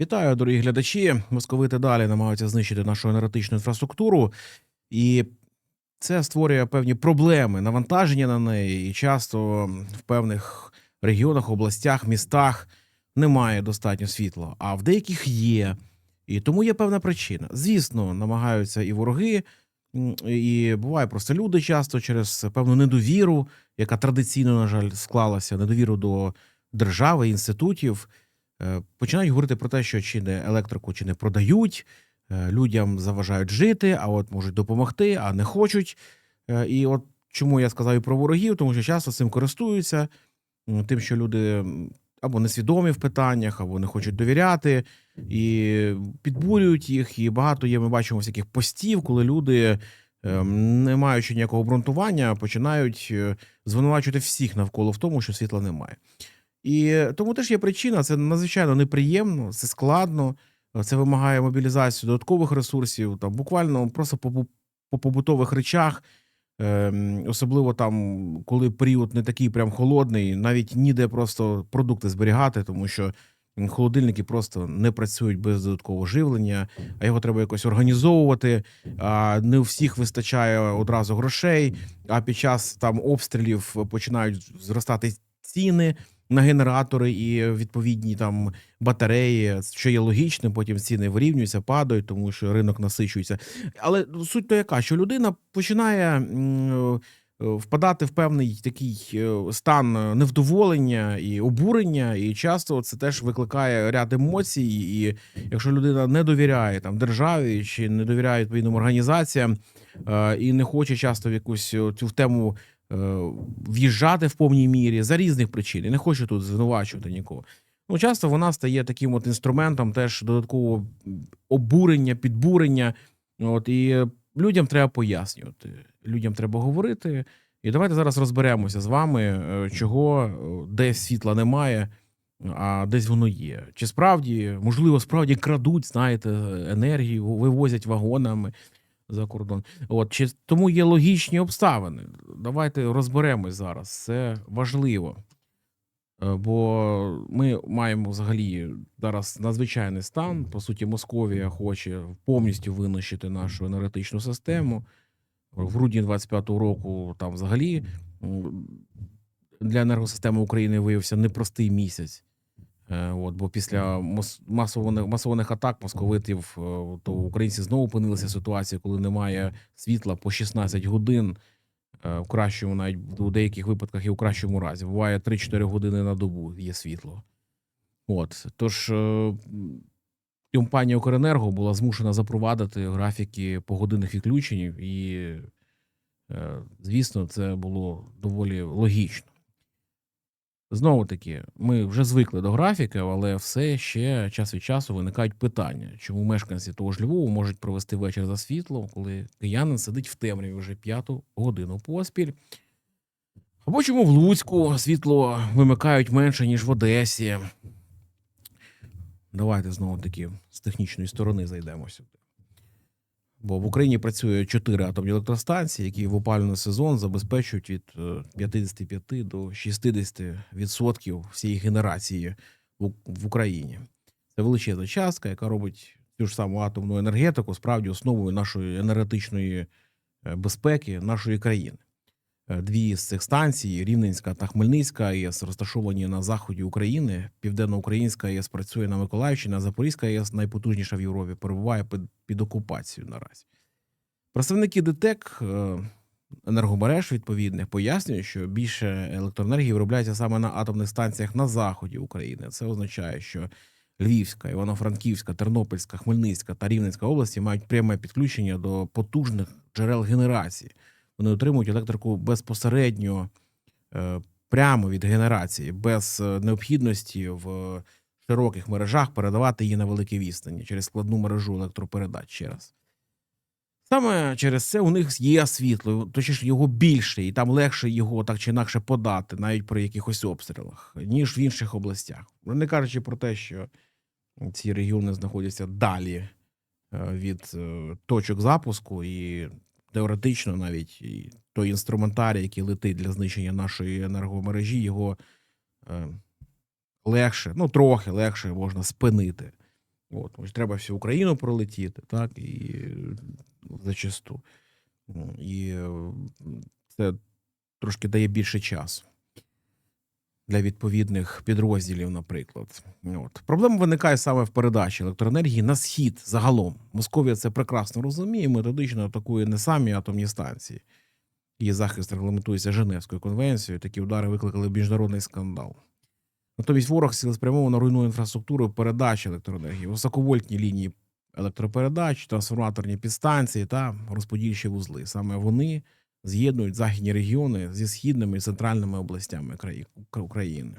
Вітаю, дорогі глядачі. Московити далі намагаються знищити нашу енергетичну інфраструктуру, і це створює певні проблеми, навантаження на неї. І часто в певних регіонах, областях, містах немає достатньо світла, а в деяких є. І тому є певна причина. Звісно, намагаються і вороги, і буває просто люди часто через певну недовіру, яка традиційно, на жаль, склалася, недовіру до держави, інститутів. Е, починають говорити про те, що чи не електрику, чи не продають, е, людям заважають жити, а от можуть допомогти, а не хочуть. Е, І от чому я сказав і про ворогів, тому що часто цим користуються, тим, що люди або несвідомі в питаннях, або не хочуть довіряти, і підбурюють їх. І багато є, ми бачимо всяких постів, коли люди, е, не маючи ніякого обґрунтування, починають звинувачувати всіх навколо в тому, що світла немає. І тому теж є причина. Це надзвичайно неприємно, це складно, це вимагає мобілізацію додаткових ресурсів, там буквально просто по, по побутових речах, ем, особливо там, коли період не такий прям холодний, навіть ніде просто продукти зберігати, тому що холодильники просто не працюють без додаткового живлення, а його треба якось організовувати. А не у всіх вистачає одразу грошей. А під час там обстрілів починають зростати ціни на генератори і відповідні там батареї, що є логічним, потім ціни вирівнюються, падають, тому що ринок насичується. Але суть то яка, що людина починає е, впадати в певний такий е, стан невдоволення і обурення, і часто це теж викликає ряд емоцій. І якщо людина не довіряє там державі чи не довіряє відповідним організаціям е, і не хоче часто в якусь цю тему в'їжджати в повній мірі за різних причин. Я не хочу тут звинувачувати нікого. Ну, часто вона стає таким от інструментом теж додаткового обурення, підбурення. От і е, людям треба пояснювати, людям треба говорити. І давайте зараз розберемося з вами, е, чого е, десь світла немає, а десь воно є. Чи справді, можливо, справді крадуть, знаєте, енергію, вивозять вагонами за кордон. От чи тому є логічні обставини. Давайте розберемось зараз. Це важливо. Е, Бо ми маємо взагалі зараз надзвичайний стан. По суті, Московія хоче повністю винищити нашу енергетичну систему. В грудні 25-го року там взагалі для енергосистеми України виявився непростий місяць. Е, От, бо після масованих, масованих атак московитів, е, то українці знову опинилися в ситуації, коли немає світла по 16 годин. Е, В кращому, навіть у деяких випадках і у кращому разі. Буває 3-4 години на добу є світло. От. Тож компанія Укренерго була змушена запровадити графіки погодинних відключень, і, звісно, це було доволі логічно. Знову таки, ми вже звикли до графіків, але все ще час від часу виникають питання, чому мешканці того ж Львову можуть провести вечір за світлом, коли киянин сидить в темряві вже п'яту годину поспіль. Або чому в Луцьку світло вимикають менше, ніж в Одесі. Давайте знову таки з технічної сторони зайдемо сюди. Бо в Україні працює чотири атомні електростанції, які в опалювальний сезон забезпечують від е, 55 до 60% всієї генерації в, в Україні. Це величезна частка, яка робить цю ж саму атомну енергетику справді основою нашої енергетичної е, безпеки нашої країни. Е, Дві з цих станцій, Рівненська та Хмельницька АЕС, розташовані на заході України. Південноукраїнська АЕС працює на Миколаївщині, а Запорізька АЕС найпотужніша в Європі, перебуває під, під окупацією наразі. Представники ДТЕК е, енергомереж відповідних пояснюють, що більше електроенергії виробляється саме на атомних станціях на заході України. Це означає, що Львівська, Івано-Франківська, Тернопільська, Хмельницька та Рівненська області мають пряме підключення до потужних джерел генерації. Вони отримують електрику безпосередньо е, прямо від генерації, без е, необхідності в широких мережах передавати її на великій відстані через складну мережу електропередач ще раз. Саме через це у них є світло, точніше його більше, і там легше його так чи інакше подати, навіть при якихось обстрілах, ніж в інших областях. Не кажучи про те, що ці регіони знаходяться далі е, від точок запуску, і теоретично навіть той інструментарій, який летить для знищення нашої енергомережі, його е, легше, ну трохи легше можна спинити. От, ось треба всю Україну пролетіти, так, і зачасту. І е, це трошки дає більше часу для відповідних підрозділів, наприклад. От. Проблема виникає саме в передачі електроенергії на схід загалом. Московія це прекрасно розуміє, методично атакує не самі атомні станції. Її захист регламентується Женевською конвенцією. Такі удари викликали міжнародний скандал. Натомість ворог цілеспрямовано руйнує інфраструктуру передачі електроенергії, високовольтні лінії електропередач, трансформаторні підстанції та розподільчі вузли. Саме вони з'єднують західні регіони зі східними і центральними областями України.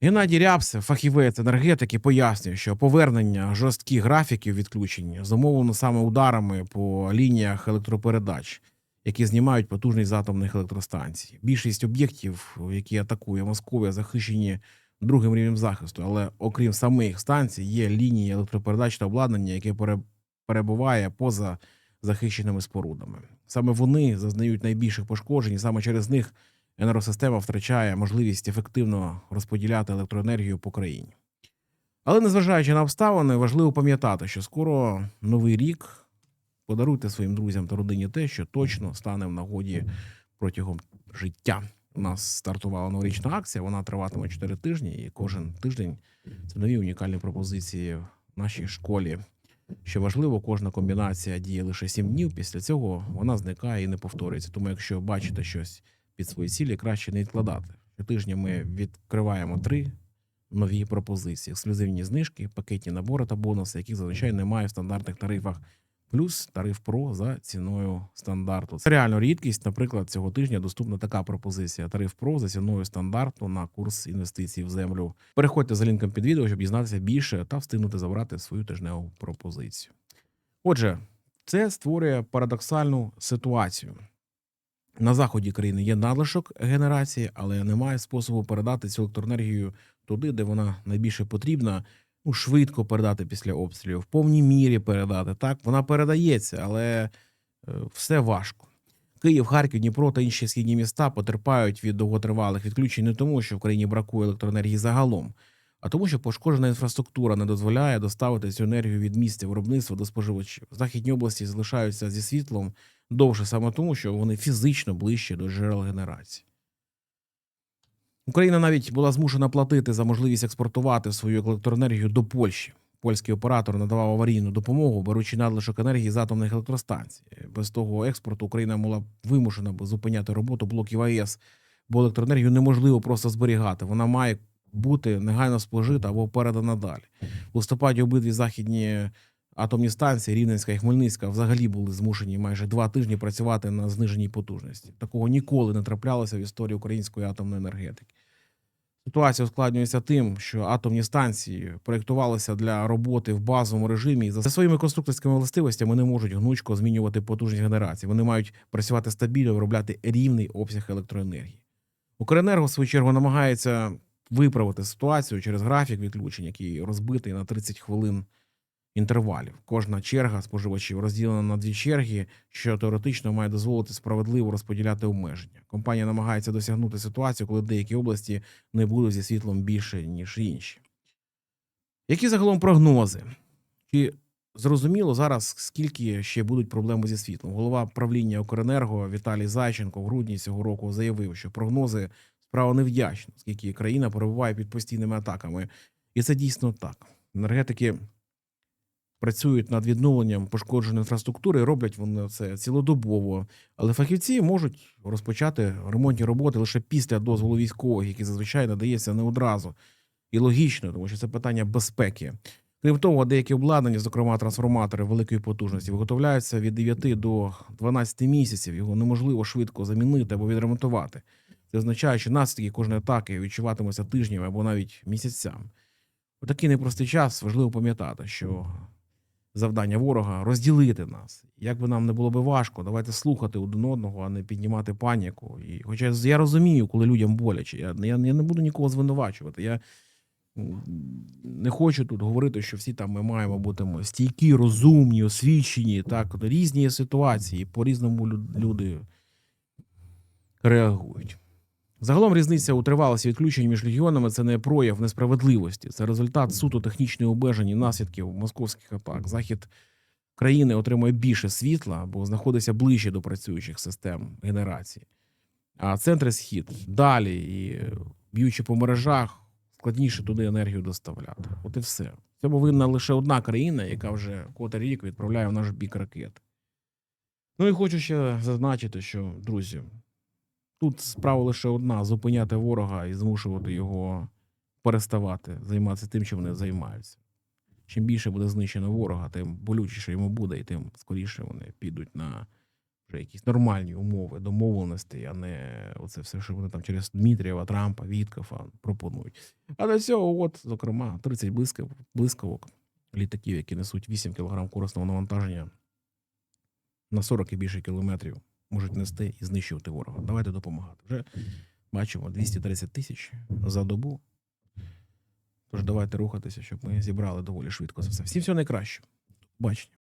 Геннадій Рябцев, фахівець енергетики, пояснює, що повернення жорстких графіків відключення зумовлено саме ударами по лініях електропередач, які знімають потужність з атомних електростанцій. Більшість об'єктів, які атакує Московія, захищені другим рівнем захисту, але окрім самих станцій, є лінії електропередач та обладнання, яке пере- перебуває поза захищеними спорудами. Саме вони зазнають найбільших пошкоджень, і саме через них енергосистема втрачає можливість ефективно розподіляти електроенергію по країні. Але незважаючи на обставини, важливо пам'ятати, що скоро новий рік подаруйте своїм друзям та родині те, що точно стане в нагоді протягом життя. У нас стартувала новорічна акція, вона триватиме 4 тижні, і кожен тиждень це нові унікальні пропозиції в нашій школі. Що важливо, кожна комбінація діє лише 7 днів. Після цього вона зникає і не повторюється. Тому, якщо бачите щось під свої цілі, краще не відкладати. Щотижня ми відкриваємо три нові пропозиції: ексклюзивні знижки, пакетні набори та бонуси, яких зазвичай немає в стандартних тарифах. Плюс тариф ПРО за ціною стандарту. Це реально рідкість. Наприклад, цього тижня доступна така пропозиція: тариф ПРО за ціною стандарту на курс інвестицій в землю. Переходьте за лінком під відео, щоб дізнатися більше та встигнути забрати свою тижневу пропозицію. Отже, це створює парадоксальну ситуацію. На заході країни є надлишок генерації, але немає способу передати цю електроенергію туди, де вона найбільше потрібна. Ну, швидко передати після обстрілів, в повній мірі передати. Так, вона передається, але е, все важко. Київ, Харків, Дніпро та інші східні міста потерпають від довготривалих відключень не тому, що в країні бракує електроенергії загалом, а тому, що пошкоджена інфраструктура не дозволяє доставити цю енергію від місця виробництва до споживачів. Західні області залишаються зі світлом довше саме тому, що вони фізично ближче до джерел генерації. Україна навіть була змушена платити за можливість експортувати свою електроенергію до Польщі. Польський оператор надавав аварійну допомогу, беручи надлишок енергії з атомних електростанцій. Без того експорту Україна була вимушена зупиняти роботу блоків АЕС, бо електроенергію неможливо просто зберігати. Вона має бути негайно спожита або передана далі. У листопаді обидві західні атомні станції Рівненська і Хмельницька взагалі були змушені майже два тижні працювати на зниженій потужності. Такого ніколи не траплялося в історії української атомної енергетики. Ситуація ускладнюється тим, що атомні станції проєктувалися для роботи в базовому режимі і за своїми конструкторськими властивостями не можуть гнучко змінювати потужність генерації. Вони мають працювати стабільно, виробляти рівний обсяг електроенергії. Укренерго, в свою чергу, намагається виправити ситуацію через графік відключень, який розбитий на 30 хвилин інтервалів. Кожна черга споживачів розділена на дві черги, що теоретично має дозволити справедливо розподіляти обмеження. Компанія намагається досягнути ситуацію, коли деякі області не будуть зі світлом більше, ніж інші. Які загалом прогнози? Чи зрозуміло зараз, скільки ще будуть проблеми зі світлом? Голова правління Укренерго Віталій Зайченко в грудні цього року заявив, що прогнози справа невдячна, оскільки країна перебуває під постійними атаками. І це дійсно так. Енергетики працюють над відновленням пошкодженої інфраструктури, роблять вони це цілодобово. Але фахівці можуть розпочати ремонтні роботи лише після дозволу військових, який зазвичай надається не одразу. І логічно, тому що це питання безпеки. Крім того, деякі обладнання, зокрема трансформатори великої потужності, виготовляються від 9 до 12 місяців. Його неможливо швидко замінити або відремонтувати. Це означає, що наслідки кожної атаки відчуватимуться тижнями або навіть місяцями. У такий непростий час важливо пам'ятати, що завдання ворога розділити нас. Як би нам не було би важко, давайте слухати один одного, а не піднімати паніку. І хоча я розумію, коли людям боляче, я, я, я не буду нікого звинувачувати. Я не хочу тут говорити, що всі там ми маємо бути стійкі, розумні, освічені. Так, різні ситуації, по-різному лю- люди реагують. Загалом різниця у тривалості відключень між регіонами це не прояв несправедливості, це результат суто технічної обмежень і наслідків московських атак. Захід країни отримує більше світла, бо знаходиться ближче до працюючих систем генерації. А центр схід далі і б'ючи по мережах, складніше туди енергію доставляти. От і все. Цьому винна лише одна країна, яка вже котрий рік відправляє в наш бік ракети. Ну і хочу ще зазначити, що, друзі, тут справа лише одна: зупиняти ворога і змушувати його переставати займатися тим, чим вони займаються. Чим більше буде знищено ворога, тим болючіше йому буде, і тим скоріше вони підуть на вже якісь нормальні умови, домовленості, а не оце все, що вони там через Дмитрієва, Трампа, Віткофа пропонують. А до цього, от, зокрема, 30 блискав, блискавок літаків, які несуть 8 кг корисного навантаження на 40 і більше кілометрів, можуть нести і знищувати ворога. Давайте допомагати. Вже бачимо 230 тисяч за добу. Тож давайте рухатися, щоб ми зібрали доволі швидко це все. Всім всього найкраще. Бачення.